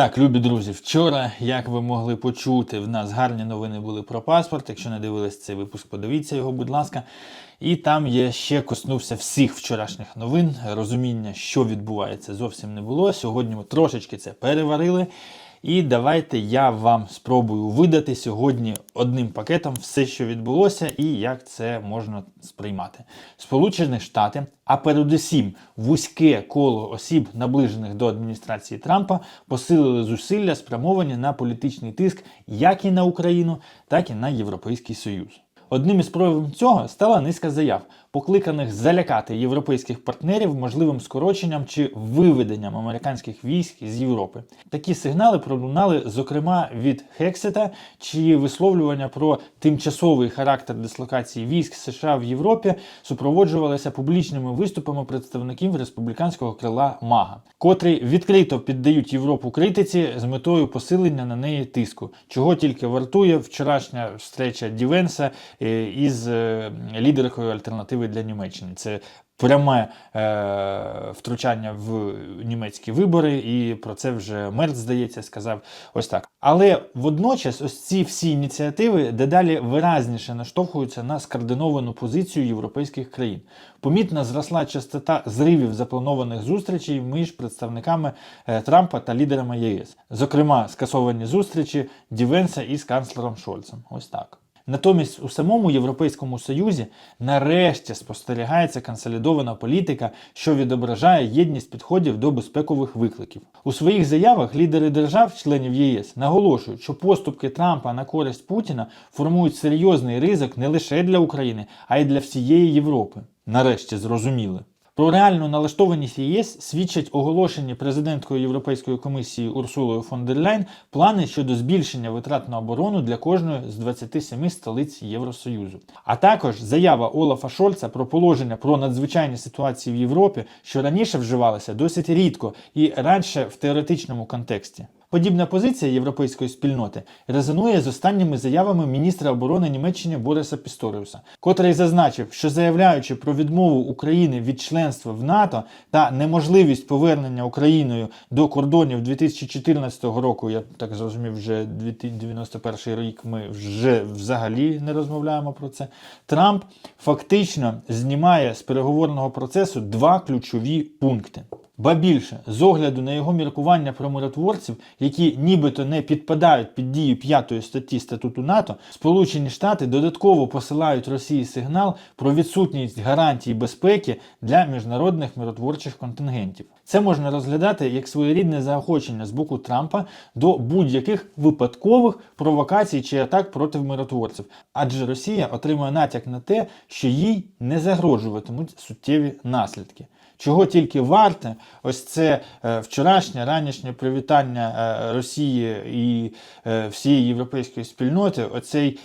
Так, любі друзі, вчора, як ви могли почути, в нас гарні новини були про паспорт. Якщо не дивились цей випуск, подивіться його, будь ласка. І там я ще коснувся всіх вчорашніх новин. Розуміння, що відбувається, зовсім не було. Сьогодні ми трошечки це переварили. І давайте я вам спробую видати сьогодні одним пакетом все, що відбулося, і як це можна сприймати. Сполучені Штати, а передусім вузьке коло осіб, наближених до адміністрації Трампа, посилили зусилля, спрямовані на політичний тиск як і на Україну, так і на Європейський Союз. Одним із проявів цього стала низка заяв, покликаних залякати європейських партнерів можливим скороченням чи виведенням американських військ з Європи. Такі сигнали пролунали, зокрема, від Хексета, чиї висловлювання про тимчасовий характер дислокації військ США в Європі супроводжувалися публічними виступами представників республіканського крила МАГА, котрі відкрито піддають Європу критиці з метою посилення на неї тиску, чого тільки вартує вчорашня встреча Дівенса із е, лідеркою альтернативи для Німеччини. Це пряме е, втручання в німецькі вибори, і про це вже Мерц, здається, сказав ось так. Але водночас, ось ці всі ініціативи дедалі виразніше наштовхуються на скоординовану позицію європейських країн. Помітно зросла частота зривів запланованих зустрічей між представниками е, Трампа та лідерами ЄС, зокрема, скасовані зустрічі Дівенса із канцлером Шольцем. Ось так. Натомість у самому Європейському Союзі нарешті спостерігається консолідована політика, що відображає єдність підходів до безпекових викликів. У своїх заявах лідери держав-членів ЄС наголошують, що поступки Трампа на користь Путіна формують серйозний ризик не лише для України, а й для всієї Європи. Нарешті зрозуміли. Про реальну налаштованість ЄС свідчать оголошені президенткою Європейської комісії Урсулою фон дер Ляйн плани щодо збільшення витрат на оборону для кожної з 27 столиць Євросоюзу. А також заява Олафа Шольца про положення про надзвичайні ситуації в Європі, що раніше вживалися досить рідко і радше в теоретичному контексті. Подібна позиція європейської спільноти резонує з останніми заявами міністра оборони Німеччини Бориса Пісторіуса, котрий зазначив, що заявляючи про відмову України від членства в НАТО та неможливість повернення Україною до кордонів 2014 року, я так зрозумів, вже 2091 рік ми вже взагалі не розмовляємо про це. Трамп фактично знімає з переговорного процесу два ключові пункти. Ба більше, з огляду на його міркування про миротворців, які нібито не підпадають під дію п'ятої статті статуту НАТО, Сполучені Штати додатково посилають Росії сигнал про відсутність гарантій безпеки для міжнародних миротворчих контингентів. Це можна розглядати як своєрідне заохочення з боку Трампа до будь-яких випадкових провокацій чи атак проти миротворців, адже Росія отримує натяк на те, що їй не загрожуватимуть суттєві наслідки. Чого тільки варте, ось це е, вчорашнє ранішнє привітання е, Росії і е, всієї європейської спільноти, оцей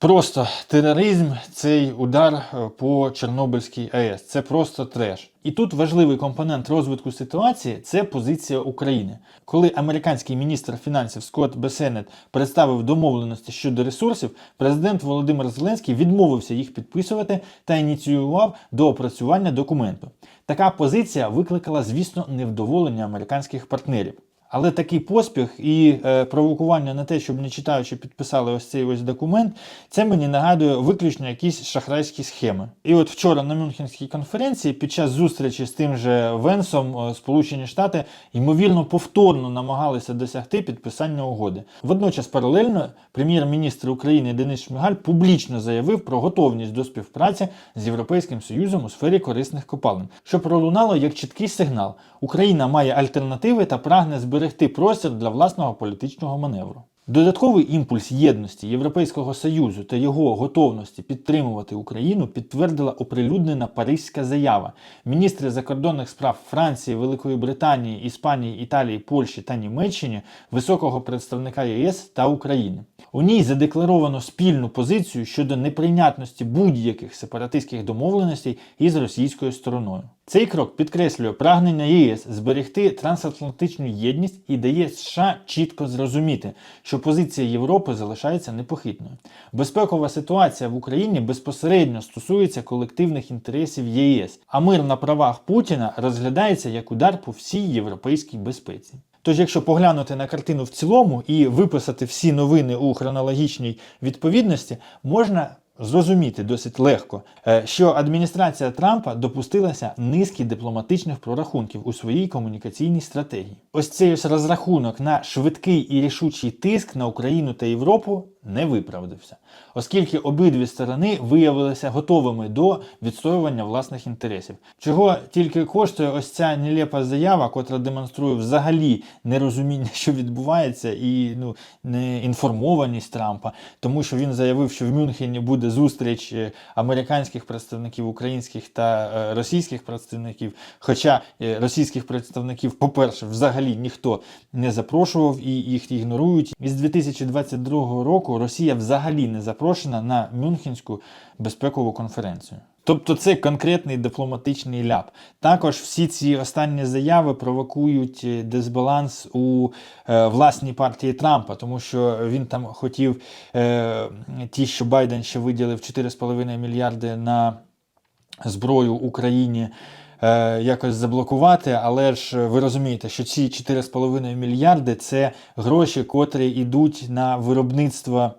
просто тероризм, цей удар е, по Чорнобильській АЕС. Це просто треш. І тут важливий компонент розвитку ситуації це позиція України. Коли американський міністр фінансів Скотт Бесенет представив домовленості щодо ресурсів, президент Володимир Зеленський відмовився їх підписувати та ініціював до опрацювання документу. Така позиція викликала, звісно, невдоволення американських партнерів. Але такий поспіх і е, провокування на те, щоб не читаючи підписали ось цей ось документ, це мені нагадує виключно якісь шахрайські схеми. І от вчора на Мюнхенській конференції, під час зустрічі з тим же Венсом, е, Сполучені Штати ймовірно повторно намагалися досягти підписання угоди. Водночас, паралельно, прем'єр-міністр України Денис Шмигаль публічно заявив про готовність до співпраці з Європейським Союзом у сфері корисних копалин, що пролунало як чіткий сигнал: Україна має альтернативи та прагне зберегти простір для власного політичного маневру. Додатковий імпульс єдності Європейського Союзу та його готовності підтримувати Україну підтвердила оприлюднена Паризька заява. Міністри закордонних справ Франції, Великої Британії, Іспанії, Італії, Польщі та Німеччини, високого представника ЄС та України. У ній задекларовано спільну позицію щодо неприйнятності будь-яких сепаратистських домовленостей із російською стороною. Цей крок підкреслює прагнення ЄС зберегти трансатлантичну єдність і дає США чітко зрозуміти, що позиція Європи залишається непохитною. Безпекова ситуація в Україні безпосередньо стосується колективних інтересів ЄС, а мир на правах Путіна розглядається як удар по всій європейській безпеці. Тож, якщо поглянути на картину в цілому і виписати всі новини у хронологічній відповідності, можна зрозуміти досить легко, е, що адміністрація Трампа допустилася низки дипломатичних прорахунків у своїй комунікаційній стратегії. Ось цей ось розрахунок на швидкий і рішучий тиск на Україну та Європу не виправдався, оскільки обидві сторони виявилися готовими до відстоювання власних інтересів. Чого тільки коштує ось ця нелепа заява, котра демонструє взагалі нерозуміння, що відбувається, і ну неінформованість Трампа, тому що він заявив, що в Мюнхені буде зустріч е, американських представників, українських та е, російських представників. Хоча е, російських представників, по-перше, взагалі ніхто не запрошував і їх ігнорують. Із 2022 року Росія взагалі не запрошена на Мюнхенську безпекову конференцію. Тобто це конкретний дипломатичний ляп. Також всі ці останні заяви провокують е, дисбаланс у е, власній партії Трампа, тому що він там хотів е, ті, що Байден ще виділив 4,5 мільярди на зброю Україні. Е, Якось заблокувати, але ж ви розумієте, що ці 4,5 мільярди це гроші, котрі йдуть на виробництво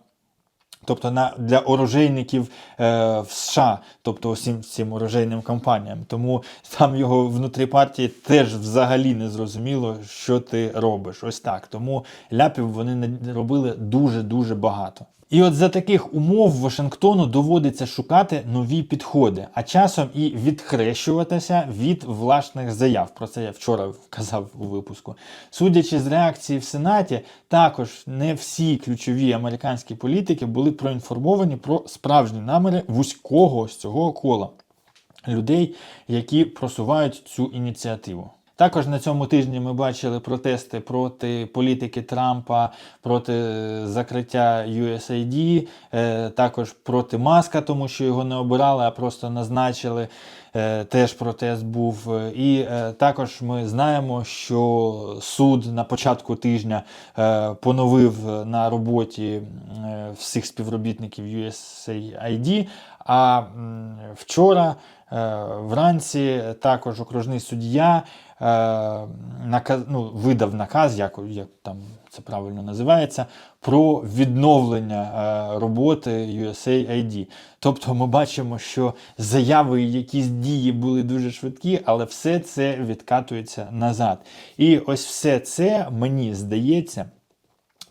Тобто на, для оружейників е, в США, тобто усім цим оружейним компаніям. Тому там його внутрі партії теж взагалі не зрозуміло, що ти робиш. Ось так. Тому ляпів вони не- робили дуже-дуже багато. І от за таких умов Вашингтону доводиться шукати нові підходи, а часом і відхрещуватися від власних заяв. Про це я вчора казав у випуску. Судячи з реакції в Сенаті, також не всі ключові американські політики були проінформовані про справжні наміри вузького ось цього кола людей, які просувають цю ініціативу. Також на цьому тижні ми бачили протести проти політики Трампа, проти е, закриття USAID, е, також проти Маска, тому що його не обирали, а просто назначили. Е, Теж протест був. І також ми знаємо, що суд на початку тижня поновив на роботі всіх співробітників USAID, а вчора вранці також окружний суддя наказ, ну, видав наказ, як, як там це правильно називається, про відновлення е, роботи USAID. Тобто ми бачимо, що заяви, і якісь дії були дуже швидкі, але все це відкатується назад. І ось все це мені здається.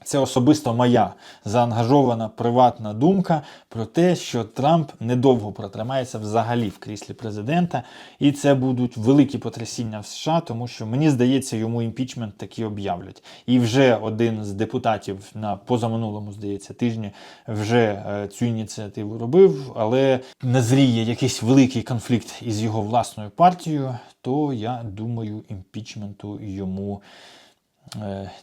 Це особисто моя заангажована приватна думка про те, що Трамп недовго протримається взагалі в кріслі президента, і це будуть великі потрясіння в США, тому що мені здається, йому імпічмент таки об'являть. І вже один з депутатів на позаминулому, здається, тижні вже е, цю ініціативу робив, але назріє якийсь великий конфлікт із його власною партією, то я думаю, імпічменту йому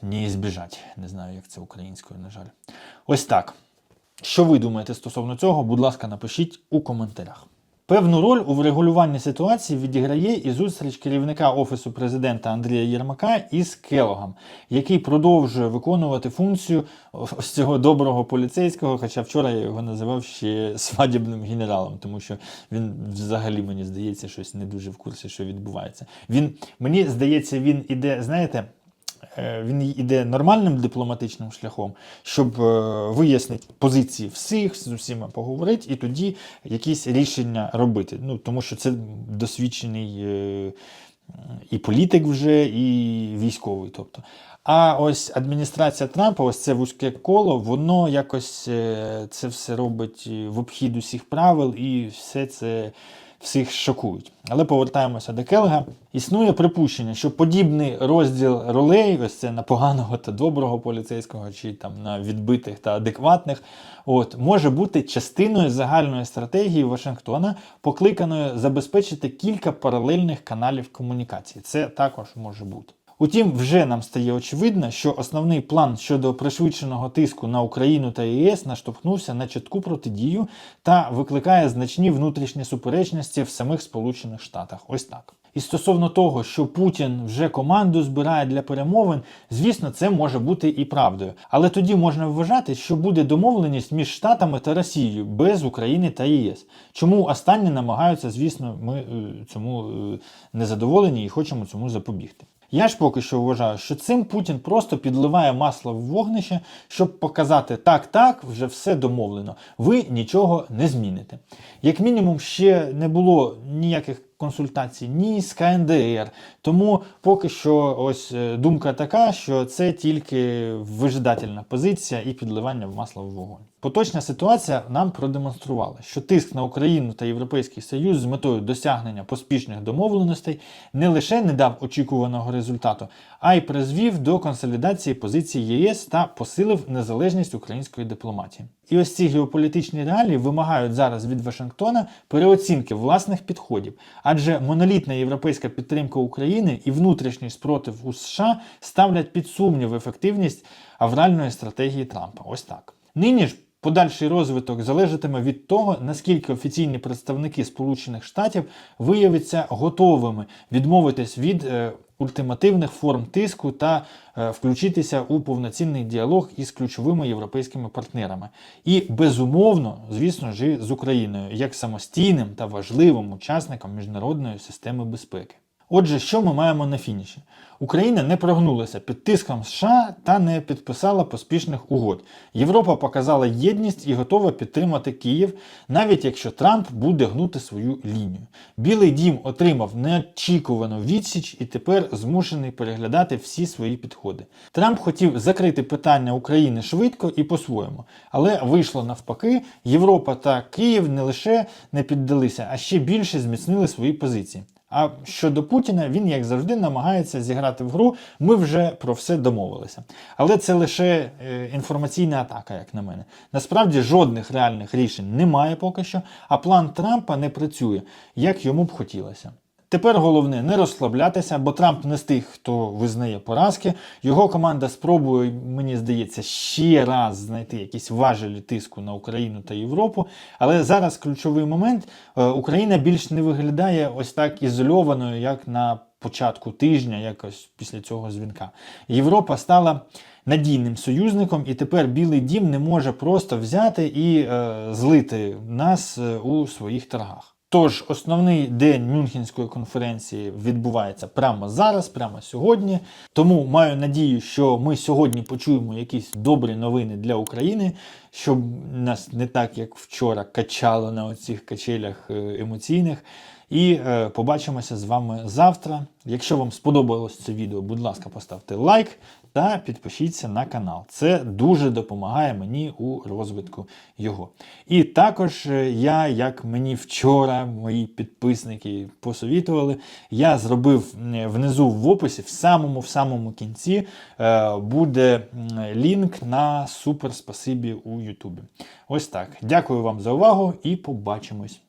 не збіжать. Не знаю, як це українською, на жаль. Ось так. Що ви думаєте стосовно цього? Будь ласка, напишіть у коментарях. Певну роль у врегулюванні ситуації відіграє і зустріч керівника Офісу президента Андрія Єрмака із Келогом, який продовжує виконувати функцію ось цього доброго поліцейського, хоча вчора я його називав ще свадібним генералом, тому що він взагалі, мені здається, щось не дуже в курсі, що відбувається. Він, мені здається, він іде, знаєте, він йде нормальним дипломатичним шляхом, щоб е, вияснити позиції всіх, з усіма поговорити і тоді якісь рішення робити. Ну, тому що це досвідчений е, і політик вже, і військовий. Тобто. А ось адміністрація Трампа, ось це вузьке коло, воно якось е, це все робить в обхід усіх правил і все це всіх шокують. Але повертаємося до Келга. Існує припущення, що подібний розділ ролей, ось це на поганого та доброго поліцейського, чи там на відбитих та адекватних, от може бути частиною загальної стратегії Вашингтона, покликаною забезпечити кілька паралельних каналів комунікації. Це також може бути. Утім, вже нам стає очевидно, що основний план щодо пришвидшеного тиску на Україну та ЄС наштовхнувся на чітку протидію та викликає значні внутрішні суперечності в самих Сполучених Штатах. Ось так. І стосовно того, що Путін вже команду збирає для перемовин, звісно, це може бути і правдою. Але тоді можна вважати, що буде домовленість між Штатами та Росією без України та ЄС. Чому останні намагаються, звісно, ми е, цьому е, незадоволені і хочемо цьому запобігти. Я ж поки що вважаю, що цим Путін просто підливає масло в вогнище, щоб показати так, так, вже все домовлено. Ви нічого не зміните. Як мінімум, ще не було ніяких консультацій ні з КНДР. Тому поки що ось е, думка така, що це тільки вижидательна позиція і підливання в масло в вогонь. Поточна ситуація нам продемонструвала, що тиск на Україну та Європейський Союз з метою досягнення поспішних домовленостей не лише не дав очікуваного результату, а й призвів до консолідації позицій ЄС та посилив незалежність української дипломатії. І ось ці геополітичні реалії вимагають зараз від Вашингтона переоцінки власних підходів, адже монолітна європейська підтримка України і внутрішній спротив у США ставлять під сумнів ефективність авральної стратегії Трампа. Ось так. Нині ж подальший розвиток залежатиме від того, наскільки офіційні представники Сполучених Штатів виявляться готовими відмовитись від е, ультимативних форм тиску та е, включитися у повноцінний діалог із ключовими європейськими партнерами. І безумовно, звісно ж, з Україною як самостійним та важливим учасником міжнародної системи безпеки. Отже, що ми маємо на фініші? Україна не прогнулася під тиском США та не підписала поспішних угод. Європа показала єдність і готова підтримати Київ, навіть якщо Трамп буде гнути свою лінію. Білий дім отримав неочікувану відсіч і тепер змушений переглядати всі свої підходи. Трамп хотів закрити питання України швидко і по-своєму, але вийшло навпаки. Європа та Київ не лише не піддалися, а ще більше зміцнили свої позиції. А щодо Путіна, він, як завжди, намагається зіграти в гру. Ми вже про все домовилися. Але це лише е, інформаційна атака, як на мене. Насправді жодних реальних рішень немає поки що, а план Трампа не працює, як йому б хотілося. Тепер головне не розслаблятися, бо Трамп не з тих, хто визнає поразки. Його команда спробує, мені здається, ще раз знайти якісь важелі тиску на Україну та Європу. Але зараз ключовий момент: Е, Україна більш не виглядає ось так ізольованою, як на початку тижня, якось після цього дзвінка. Європа стала надійним союзником, і тепер Білий Дім не може просто взяти і е, злити нас е, у своїх торгах. Тож основний день Мюнхенської конференції відбувається прямо зараз, прямо сьогодні. Тому маю надію, що ми сьогодні почуємо якісь добрі новини для України, щоб нас не так, як вчора, качало на оцих качелях е, емоційних. І е, побачимося з вами завтра. Якщо вам сподобалось це відео, будь ласка, поставте лайк та підпишіться на канал. Це дуже допомагає мені у розвитку його. І також е, я, як мені вчора мої підписники посовітували, я зробив внизу в описі, в самому в самому кінці, е, буде лінк на супер спасибі у Ютубі. Ось так. Дякую вам за увагу і побачимось.